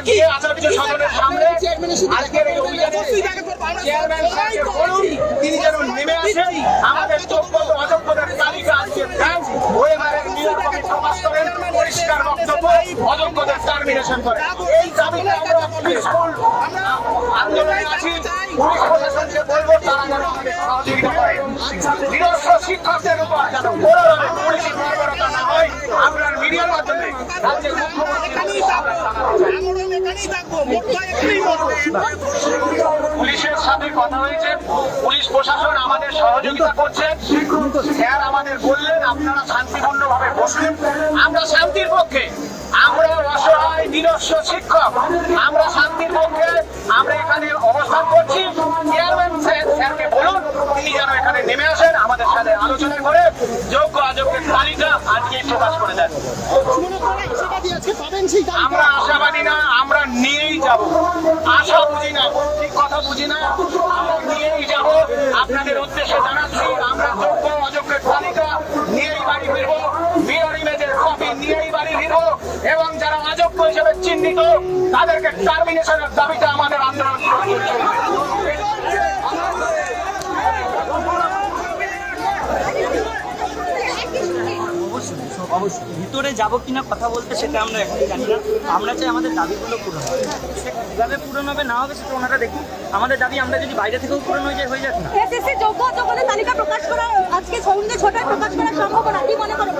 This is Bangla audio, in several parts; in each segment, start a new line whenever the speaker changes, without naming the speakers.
এক আজকে আচার্য সদনের সামনে আজকের এই অভিযানে চেয়ারম্যান সাহেবকে বলুন তিনি যেন নেমে আসেন। আমাদের যোগ্য অযোগ্যদের তালিকা আজকে দেন। ওয়েবারের নিরাপদে প্রকাশ করেন পরিষ্কার বক্তব্য অযোগ্যদের টার্মিনেশন করেন এই দাবিতে আমরা পিসফুল আন্দোলনে আছি। পুলিশ প্রশাসনকে বলব তারা যেন আমাদের সহযোগিতা করে নিরস্ব শিক্ষকদের উপর যেন কোনোভাবে পুলিশি বর্বরতা না হয় আমরা মিডিয়ার মাধ্যমে। রাজ্যের মুখ্যমন্ত্রী আমরা শান্তির পক্ষে। আমরা অসহায় নিরস্ব শিক্ষক। আমরা শান্তির পক্ষে। আমরা এখানে অবস্থান করছি। চেয়ারম্যান স্যার স্যারকে বলুন, তিনি যেন এখানে নেমে আসেন, আমাদের সাথে আলোচনা করে অযোগ্যের তালিকা প্রকাশ করে দেন? আমরা আশাবাদী না আমরা নিয়েই যাব। আশা বুঝি না ঠিক কথা বুঝি না। আমরা নিয়েই যাব আপনাদের উদ্দেশ্যে জানাচ্ছি আমরা যোগ্য অযোগ্যের তালিকা নিয়েই বাড়ি ফিরবো মেয়র ইমেজের কপি নিয়েই বাড়ি ফিরবো এবং যারা অযোগ্য হিসেবে চিহ্নিত তাদেরকে টার্মিনেশনের দাবিতে আমাদের আন্দোলন
অবশ্যই। ভিতরে যাব কিনা কথা বলতে সেটা আমরা এখনই জানি না। আমরা চাই আমাদের দাবিগুলো পূরণ হবে সে কীভাবে পূরণ হবে, না হবে সেটা ওনারা দেখুন আমাদের দাবি আমরা যদি বাইরে থেকেও পূরণ হয়ে যায়, হয়ে যাক না।
তালিকা প্রকাশ করা আজকে সন্ধ্যে ছটায় প্রকাশ করা সম্ভব না কি মনে করো?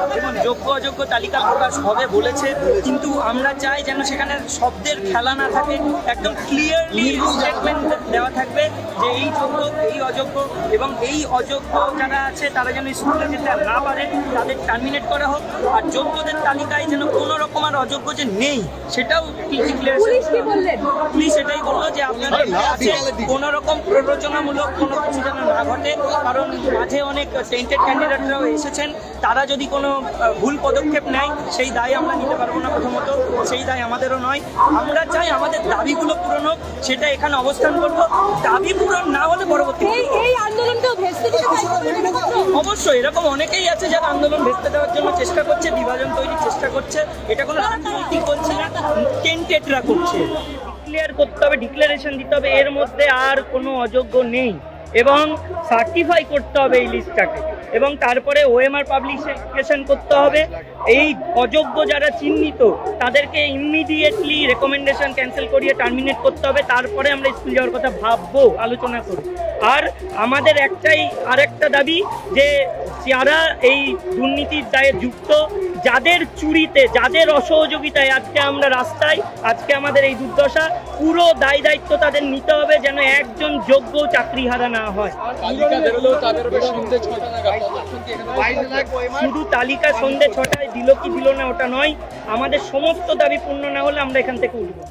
যোগ্য অযোগ্য তালিকা প্রকাশ হবে বলেছে কিন্তু আমরা চাই যেন সেখানে শব্দের খেলা না থাকে একদম ক্লিয়ারলি স্টেটমেন্ট দেওয়া থাকবে যে এই যোগ্য এই অযোগ্য এবং এই অযোগ্য যারা আছে তারা যেন স্কুলে যেতে না পারে তাদের টার্মিনেট করা হোক আর যোগ্যদের তালিকায় যেন কোনো রকম আর অযোগ্য যে নেই সেটাও
পুলিশ কি বললেন?
পুলিশ এটাই বলল যে আপনাদের আছে কোনো রকম প্ররোচনামূলক কোনো কিছু যেন না ঘটে কারণ মাঝে অনেক টেন্টেড ক্যান্ডিডেটরাও এসেছেন। তারা যদি কোনো ভুল পদক্ষেপ নেয় সেই দায় আমরা নিতে পারব না প্রথমত সেই দায় আমাদেরও নয়। আমরা চাই আমাদের দাবিগুলো পূরণ হোক সেটা এখানে অবস্থান করব। দাবি পূরণ না হলে পরবর্তী
এই
অবশ্যই এরকম অনেকেই আছে যারা আন্দোলন ভেস্তে দেওয়ার জন্য চেষ্টা করছে বিভাজন তৈরির চেষ্টা করছে। এটা কোনো রাজনৈতিক বলছে না টেন্টেডরা করছে। ডিক্লেয়ার করতে হবে ডিক্লারেশন দিতে হবে এর মধ্যে আর কোনো অযোগ্য নেই। এবং সার্টিফাই করতে হবে এই লিস্টটাকে এবং তারপরে ওএমআর পাবলিকেশন করতে হবে। এই অযোগ্য যারা চিহ্নিত, তাদেরকে ইমিডিয়েটলি রেকমেন্ডেশন ক্যান্সেল করিয়ে টার্মিনেট করতে হবে। তারপরে আমরা স্কুল যাওয়ার কথা ভাববো, আলোচনা করব। আর আমাদের একটাই আরেকটা দাবি যে যারা এই দুর্নীতির দায়ে যুক্ত যাদের চুরিতে যাদের অসহযোগিতায় আজকে আমরা রাস্তায় আজকে আমাদের এই দুর্দশা পুরো দায় দায়িত্ব তাদের নিতে হবে যেন একজন যোগ্য চাকরিহারা না হয়। শুধু তালিকা সন্ধে ছটায় দিল কি দিল না ওটা নয় আমাদের সমস্ত দাবি পূর্ণ না হলে আমরা এখান থেকে উঠবো।